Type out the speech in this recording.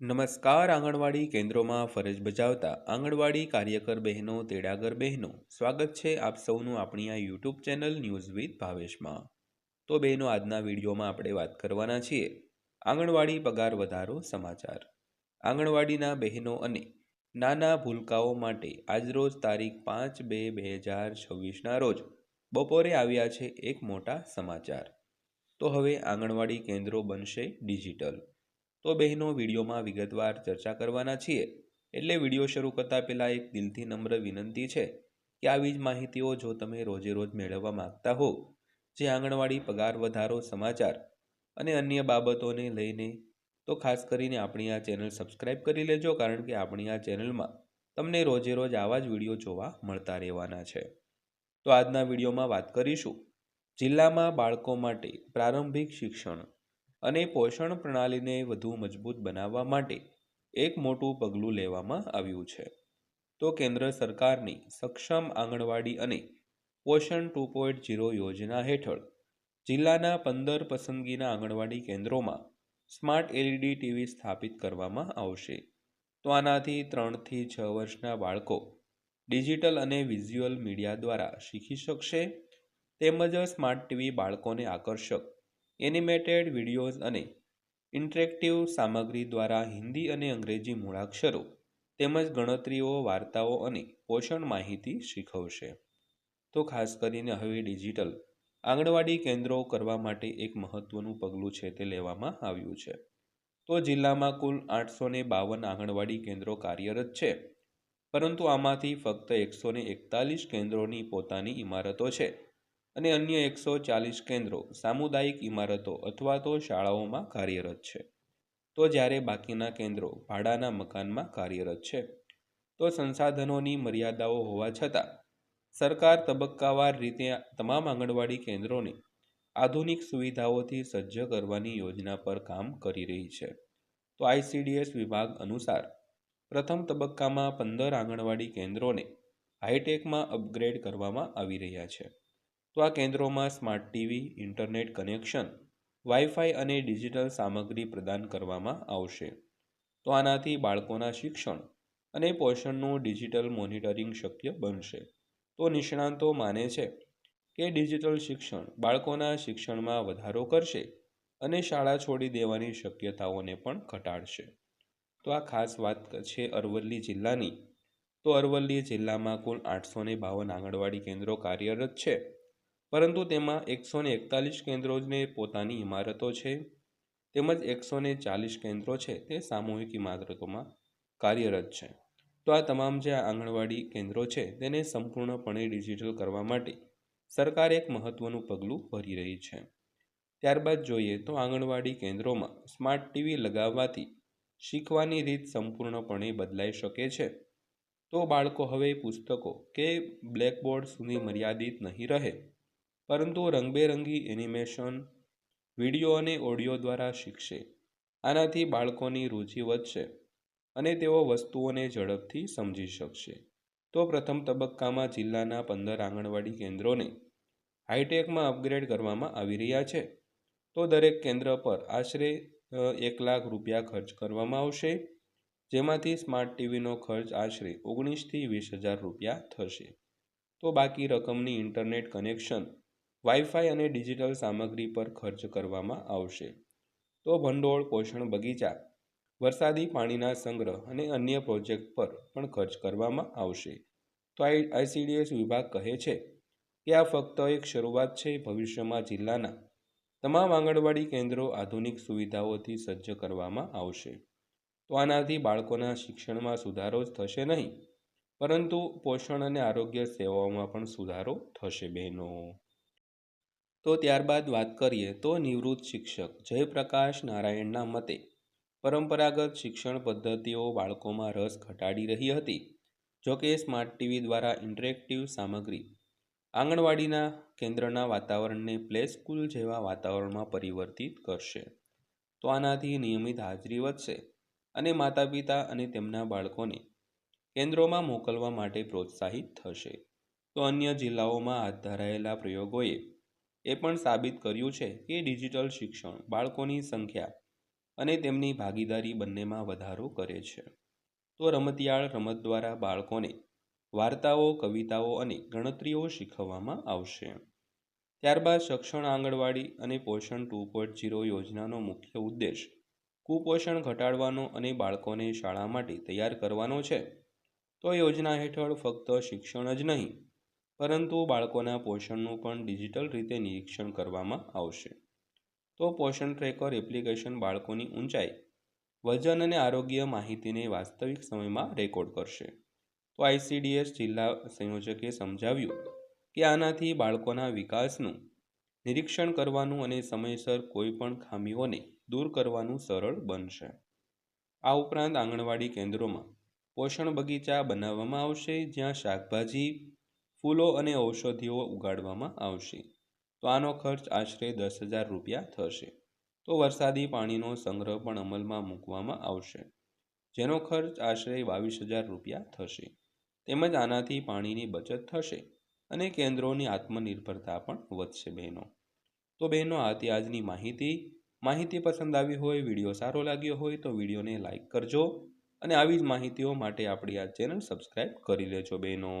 નમસ્કાર આંગણવાડી કેન્દ્રોમાં ફરજ બજાવતા આંગણવાડી કાર્યકર બહેનો, તેડાગર બહેનો, સ્વાગત છે આપ સૌનું આપણી આ યુટ્યુબ ચેનલ ન્યૂઝ વિથ ભાવેશમાં. તો બહેનો, આજના વિડીયોમાં આપણે વાત કરવાના છીએ આંગણવાડી પગાર વધારો સમાચાર. આંગણવાડીના બહેનો અને નાના ભૂલકાઓ માટે આજરોજ તારીખ પાંચ બે બે હજાર છવ્વીસના રોજ બપોરે આવ્યા છે એક મોટા સમાચાર. તો હવે આંગણવાડી કેન્દ્રો બનશે ડિજિટલ. તો બહેનો વિડીયોમાં વિગતવાર ચર્ચા કરવાના છીએ. એટલે વીડિયો શરૂ કરતાં પહેલાં એક દિલથી નમ્ર વિનંતી છે કે આવી જ માહિતીઓ જો તમે રોજે રોજ મેળવવા માંગતા હો, જે આંગણવાડી પગાર વધારો સમાચાર અને અન્ય બાબતોને લઈને, તો ખાસ કરીને આપણી આ ચેનલ સબસ્ક્રાઈબ કરી લેજો કારણ કે આપણી આ ચેનલમાં તમને રોજે રોજ આવા જ વીડિયો જોવા મળતા રહેવાના છે. તો આજના વિડીયોમાં વાત કરીશું. જિલ્લામાં બાળકો માટે પ્રારંભિક શિક્ષણ અને પોષણ પ્રણાલીને વધુ મજબૂત બનાવવા માટે એક મોટું પગલું લેવામાં આવ્યું છે. તો કેન્દ્ર સરકારની સક્ષમ આંગણવાડી અને પોષણ ટુ પોઈન્ટ ઝીરો યોજના હેઠળ જિલ્લાના પંદર પસંદગીના આંગણવાડી કેન્દ્રોમાં સ્માર્ટ એલઈડી ટીવી સ્થાપિત કરવામાં આવશે. તો આનાથી ત્રણથી છ વર્ષના બાળકો ડિજિટલ અને વિઝ્યુઅલ મીડિયા દ્વારા શીખી શકશે. તેમજ સ્માર્ટ ટીવી બાળકોને આકર્ષક એનિમેટેડ વિડીયોઝ અને ઇન્ટરેક્ટિવ સામગ્રી દ્વારા હિન્દી અને અંગ્રેજી મૂળાક્ષરો તેમજ ગણતરીઓ, વાર્તાઓ અને પોષણ માહિતી શીખવશે. તો ખાસ કરીને હવે ડિજિટલ આંગણવાડી કેન્દ્રો કરવા માટે એક મહત્ત્વનું પગલું છે તે લેવામાં આવ્યું છે. તો જિલ્લામાં કુલ આઠસો બાવન આંગણવાડી કેન્દ્રો કાર્યરત છે. પરંતુ આમાંથી ફક્ત એકસો એકતાલીસ કેન્દ્રોની પોતાની ઇમારતો છે. અને અન્ય એકસો ચાલીસ કેન્દ્રો, સામુદાયિક ઇમારતો અથવા તો શાળાઓમાં કાર્યરત છે. તો જ્યારે બાકીના કેન્દ્રો ભાડાના મકાનમાં કાર્યરત છે, તો સંસાધનોની મર્યાદાઓ હોવા છતાં, સરકાર તબક્કાવાર રીતે તમામ આંગણવાડી કેન્દ્રોને આધુનિક સુવિધાઓથી સજ્જ કરવાની યોજના પર કામ કરી રહી છે. તો આઈસીડીએસ વિભાગ અનુસાર, પ્રથમ તબક્કામાં પંદર આંગણવાડી કેન્દ્રોને હાઈટેકમાં અપગ્રેડ કરવામાં આવી રહ્યા છે. તો આ કેન્દ્રોમાં smart TV, internet connection, wifi અને ડિજિટલ સામગ્રી પ્રદાન કરવામાં આવશે. તો આનાથી બાળકોના શિક્ષણ અને પોષણનું ડિજિટલ મોનિટરિંગ શક્ય બનશે. તો નિષ્ણાંતો માને છે કે ડિજિટલ શિક્ષણ બાળકોના શિક્ષણમાં વધારો કરશે અને શાળા છોડી દેવાની શક્યતાઓને પણ ઘટાડશે. તો આ ખાસ વાત છે અરવલ્લી જિલ્લાની. તો અરવલ્લી જિલ્લામાં કુલ આઠસો બાવન આંગણવાડી કેન્દ્રો કાર્યરત છે. પરંતુ તેમાં એકસો ને એકતાલીસ કેન્દ્રોને પોતાની ઇમારતો છે. તેમજ એકસો ને ચાલીસ કેન્દ્રો છે તે સામૂહિક ઇમારતોમાં કાર્યરત છે. તો આ તમામ જે આંગણવાડી કેન્દ્રો છે તેને સંપૂર્ણપણે ડિજિટલ કરવા માટે સરકાર એક મહત્ત્વનું પગલું ભરી રહી છે. ત્યારબાદ જોઈએ તો આંગણવાડી કેન્દ્રોમાં સ્માર્ટ ટીવી લગાવવાથી શીખવાની રીત સંપૂર્ણપણે બદલાઈ શકે છે. તો બાળકો હવે પુસ્તકો કે બ્લેકબોર્ડ સુધી મર્યાદિત નહીં રહે પરંતુ રંગબેરંગી એનિમેશન વીડિયો અને ઓડિયો દ્વારા શીખશે. આનાથી બાળકોની રુચિ વધશે અને તેઓ વસ્તુઓને ઝડપથી સમજી શકશે. તો પ્રથમ તબક્કામાં જિલ્લાના પંદર આંગણવાડી કેન્દ્રોને હાઈટેકમાં અપગ્રેડ કરવામાં આવી રહ્યા છે. તો દરેક કેન્દ્ર પર આશરે એક લાખ રૂપિયા ખર્ચ કરવામાં આવશે, જેમાંથી સ્માર્ટ ટીવીનો ખર્ચ આશરે ઓગણીસથી વીસ હજાર રૂપિયા થશે. તો બાકી રકમની ઇન્ટરનેટ કનેક્શન વાઈફાઈ અને ડિજિટલ સામગ્રી પર ખર્ચ કરવામાં આવશે. તો ભંડોળ, પોષણ, બગીચા, વરસાદી પાણીના સંગ્રહ અને અન્ય પ્રોજેક્ટ પર પણ ખર્ચ કરવામાં આવશે. તો આઈ આઈસીડીએસ વિભાગ કહે છે કે આ ફક્ત એક શરૂઆત છે, ભવિષ્યમાં જિલ્લાના તમામ આંગણવાડી કેન્દ્રો આધુનિક સુવિધાઓથી સજ્જ કરવામાં આવશે. તો આનાથી બાળકોના શિક્ષણમાં સુધારો જ થશે નહીં. પરંતુ પોષણ અને આરોગ્ય સેવાઓમાં પણ સુધારો થશે બહેનો. તો ત્યારબાદ વાત કરીએ તો નિવૃત્ત શિક્ષક જયપ્રકાશ નારાયણના મતે પરંપરાગત શિક્ષણ પદ્ધતિઓ બાળકોમાં રસ ઘટાડી રહી હતી. જોકે સ્માર્ટ ટીવી દ્વારા ઇન્ટરેક્ટિવ સામગ્રી આંગણવાડીના કેન્દ્રના વાતાવરણને પ્લે સ્કૂલ જેવા વાતાવરણમાં પરિવર્તિત કરશે. તો આનાથી નિયમિત હાજરી વધશે અને માતા પિતા અને તેમના બાળકોને કેન્દ્રોમાં મોકલવા માટે પ્રોત્સાહિત થશે. તો અન્ય જિલ્લાઓમાં હાથ ધરાયેલા પ્રયોગોએ એ પણ સાબિત કર્યું છે કે ડિજિટલ શિક્ષણ બાળકોની સંખ્યા અને તેમની ભાગીદારી બંનેમાં વધારો કરે છે. તો રમતિયાળ રમત દ્વારા બાળકોને વાર્તાઓ, કવિતાઓ અને ગણતરીઓ શીખવવામાં આવશે. ત્યારબાદ શિક્ષણ આંગણવાડી અને પોષણ ટુ પોઈન્ટ ઝીરો યોજનાનો મુખ્ય ઉદ્દેશ કુપોષણ ઘટાડવાનો અને બાળકોને શાળા માટે તૈયાર કરવાનો છે. તો યોજના હેઠળ ફક્ત શિક્ષણ જ નહીં પરંતુ બાળકોના પોષણનું પણ ડિજિટલ રીતે નિરીક્ષણ કરવામાં આવશે. તો પોષણ ટ્રેકર એપ્લિકેશન બાળકોની ઊંચાઈ, વજન અને આરોગ્ય માહિતીને વાસ્તવિક સમયમાં રેકોર્ડ કરશે. તો આઈસીડીએસ જિલ્લા સંયોજકે સમજાવ્યું કે આનાથી બાળકોના વિકાસનું, નિરીક્ષણ કરવાનું અને સમયસર કોઈપણ ખામીઓને દૂર કરવાનું સરળ બનશે. આ ઉપરાંત આંગણવાડી કેન્દ્રોમાં પોષણ બગીચા બનાવવામાં આવશે જ્યાં શાકભાજી ફૂલો અને ઔષધિઓ ઉગાડવામાં આવશે. તો આનો ખર્ચ આશરે દસ હજાર રૂપિયા થશે. તો વરસાદી પાણીનો સંગ્રહ પણ અમલમાં મૂકવામાં આવશે. જેનો ખર્ચ આશરે બાવીસ હજાર રૂપિયા થશે. તેમજ આનાથી પાણીની બચત થશે અને કેન્દ્રોની આત્મનિર્ભરતા પણ વધશે બહેનો. તો બહેનો આથી આજની માહિતી. માહિતી પસંદ આવી હોય, વીડિયો સારો લાગ્યો હોય તો વિડીયોને લાઇક કરજો અને આવી જ માહિતીઓ માટે આપણી આ ચેનલ સબસ્ક્રાઈબ કરી લેજો બહેનો.